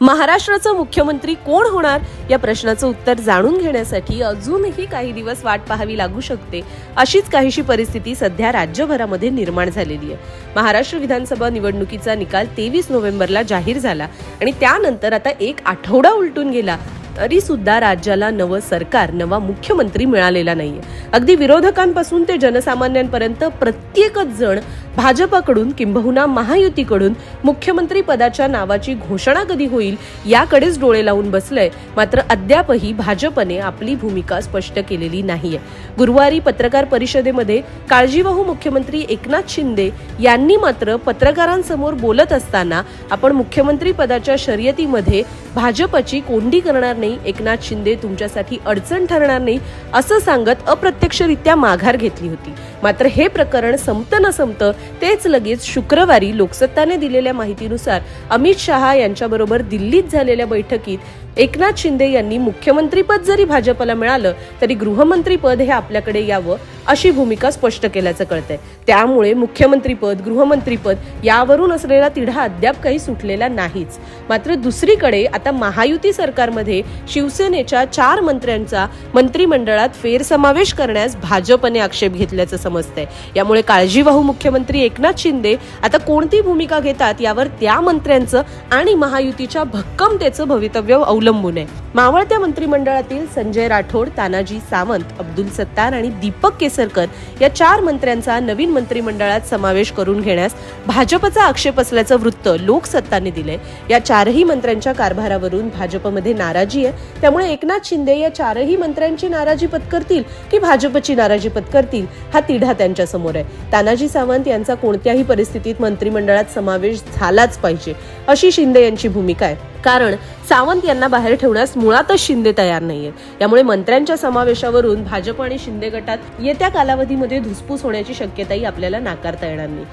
महाराष्ट्राचं मुख्यमंत्री कोण होणार? या प्रश्नाचं उत्तर जाणून घेण्यासाठी अजूनही काही दिवस वाट पाहावी लागू शकते अशीच काहीशी परिस्थिती सध्या राज्यभरामध्ये निर्माण झालेली आहे. महाराष्ट्र विधानसभा निवडणुकीचा निकाल तेवीस नोव्हेंबरला जाहीर झाला आणि त्यानंतर आता एक आठवडा उलटून गेला. तरी सुद्धा राज्याला नवं सरकार नवा मुख्यमंत्री मिळालेला नाहीये. अगदी विरोधकांपासून ते जनसामान्यांपर्यंत प्रत्येकच जण भाजपाकडून किंबहुना महायुतीकडून मुख्यमंत्री पदाच्या नावाची घोषणा कधी होईल याकडेच डोळे लावून बसलंय. मात्र अद्यापही भाजपने आपली भूमिका स्पष्ट केलेली नाहीये. गुरुवारी पत्रकार परिषदेमध्ये काळजीवाहू मुख्यमंत्री एकनाथ शिंदे यांनी मात्र पत्रकारांसमोर बोलत असताना आपण मुख्यमंत्री पदाच्या शर्यतीमध्ये भाजपची कोंडी करणार नाही एकनाथ शिंदे तुमच्यासाठी अडचण ठरणार नाही असं सांगत अप्रत्यक्षरित्या माघार घेतली होती. मात्र हे प्रकरण संपतं न संपतं तेच लगेच शुक्रवारी लोकसत्ताने दिलेल्या माहितीनुसार अमित शहा यांच्याबरोबर दिल्लीत झालेल्या बैठकीत एकनाथ शिंदे यांनी मुख्यमंत्रीपद जरी भाजपला मिळालं तरी गृहमंत्रीपद हे आपल्याकडे यावं अशी भूमिका स्पष्ट केल्याचं कळतंय. त्यामुळे मुख्यमंत्रीपद गृहमंत्रीपद यावरून असलेला तिढा अद्याप काही सुटलेला नाहीच. मात्र दुसरीकडे आता महायुती सरकारमध्ये शिवसेनेच्या चार मंत्र्यांचा मंत्रिमंडळात फेरसमावेश करण्यास भाजपने आक्षेप घेतल्याचं समजतंय यामुळे काळजीवाहू मुख्यमंत्री एकनाथ शिंदे आता कोणती भूमिका घेतात यावर त्या मंत्र्यांचं आणि महायुतीच्या भक्कमतेचं भवितव्य अवलंबून आहे. मावळत्या मंत्रिमंडळातील संजय राठोड तानाजी सावंत अब्दुल सत्तार आणि दीपक केसरकर या चार मंत्र्यांचा नवीन मंत्रिमंडळात समावेश करून घेण्यास भाजपचा आक्षेप असल्याचं वृत्त लोकसत्ताने दिले या चारही मंत्र्यांच्या कारभारावरून भाजपमध्ये नाराजी आहे. त्यामुळे एकनाथ शिंदे या चारही मंत्र्यांची नाराजी पत्करतील की भाजपची नाराजी पत्करतील? हा तिढा त्यांच्यासमोर आहे. तानाजी सावंत यांचा कोणत्याही परिस्थितीत मंत्रिमंडळात समावेश झालाच पाहिजे अशी शिंदे यांची भूमिका आहे. कारण सावंत यांना बाहेर ठेवण्यास मुळातच शिंदे तयार नाहीये. यामुळे मंत्र्यांच्या समावेशावरून भाजप आणि शिंदे गटात येत्या कालावधीमध्ये धुसफूस होण्याची शक्यताही आपल्याला नाकारता येणार नाही.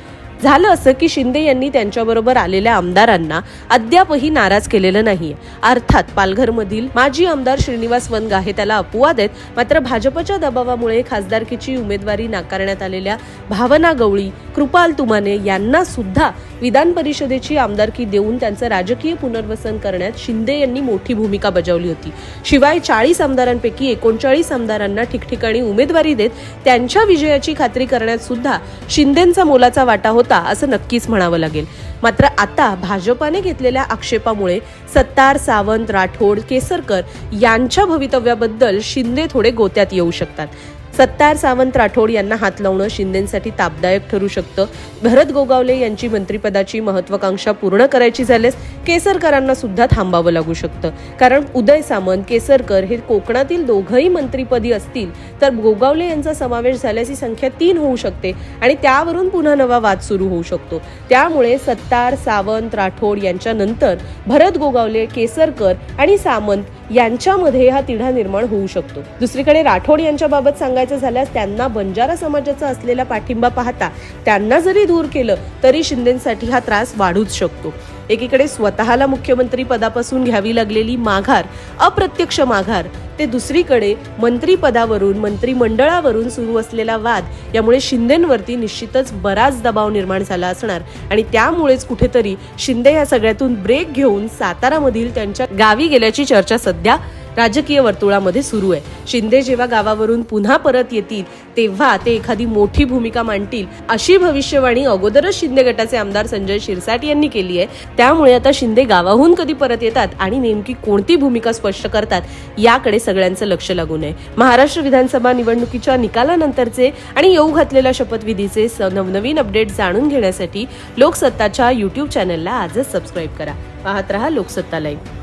झालं असं की शिंदे यांनी त्यांच्याबरोबर आलेल्या आमदारांना अद्यापही नाराज केलेलं नाही अर्थात पालघरमधील माजी आमदार श्रीनिवास वनगा हे त्याला अपवाद आहेत मात्र भाजपच्या दबावामुळे खासदारकीची उमेदवारी नाकारण्यात आलेल्या भावना गवळी कृपाल तुमाने यांना सुद्धा विधान परिषदेची आमदारकी देऊन त्यांचं राजकीय पुनर्वसन करण्यात शिंदे यांनी मोठी भूमिका बजावली होती. शिवाय चाळीस आमदारांपैकी एकोणचाळीस आमदारांना ठिकठिकाणी उमेदवारी देत त्यांच्या विजयाची खात्री करण्यात सुद्धा शिंदेंचा मोलाचा वाटा होता असं नक्कीच म्हणावं लागेल. मात्र आता भाजपाने घेतलेल्या आक्षेपामुळे सत्तार सावंत राठोड केसरकर यांच्या भवितव्याबद्दल शिंदे थोडे गोत्यात येऊ शकतात. सत्तार सावंत राठोड यांना हात लावणं शिंदेसाठी तापदायक ठरू शकतं. भरत गोगावले यांची मंत्रिपदाची महत्वाकांक्षा पूर्ण करायची झाल्यास केसरकरांना सुद्धा थांबावं लागू शकतं. कारण उदय सामंत केसरकर हे कोकणातील दोघंही मंत्रिपदी असतील तर गोगावले यांचा समावेश झाल्याची संख्या तीन होऊ शकते आणि त्यावरून पुन्हा नवा वाद सुरू होऊ शकतो. त्यामुळे सत्तार सावंत राठोड यांच्यानंतर भरत गोगावले केसरकर आणि सामंत यांच्यामध्ये हा तिढा निर्माण होऊ शकतो. दुसरीकडे राठोड यांच्या बाबत सांगायचं झाल्यास त्यांना बंजारा समाजाचा असलेला पाठिंबा पाहता त्यांना जरी दूर केलं तरी शिंदेसाठी हा त्रास वाढूच शकतो. एकीकडे स्वतःला मुख्यमंत्री पदापासून घ्यावी लागलेली माघार अप्रत्यक्ष माघार ते दुसरीकडे मंत्रीपदावरून मंत्रिमंडळावरून सुरू असलेला वाद यामुळे शिंदेंवरती निश्चितच बराच दबाव निर्माण झाला असणार. आणि त्यामुळेच कुठेतरी शिंदे या सगळ्यातून ब्रेक घेऊन सातारामधील त्यांच्या गावी गेल्याची चर्चा सध्या राजकीय वर्तुळामध्ये सुरू आहे. शिंदे जेव्हा गावावरून पुन्हा परत येतील तेव्हा ते एखादी मोठी भूमिका मांडतील अशी भविष्यवाणी अगोदरच शिंदे गटाचे आमदार संजय शिरसाट यांनी केली आहे. त्यामुळे आता शिंदे गावाहून कधी परत येतात आणि नेमकी कोणती भूमिका स्पष्ट करतात याकडे सगळ्यांचं लक्ष लागू नये. महाराष्ट्र विधानसभा निवडणुकीच्या निकालानंतरचे आणि येऊ घातलेल्या शपथविधीचे स- नवनवीन अपडेट जाणून घेण्यासाठी लोकसत्ताच्या युट्यूब चॅनलला आजच सबस्क्राईब करा. पाहत रहा लोकसत्ता लाईव्ह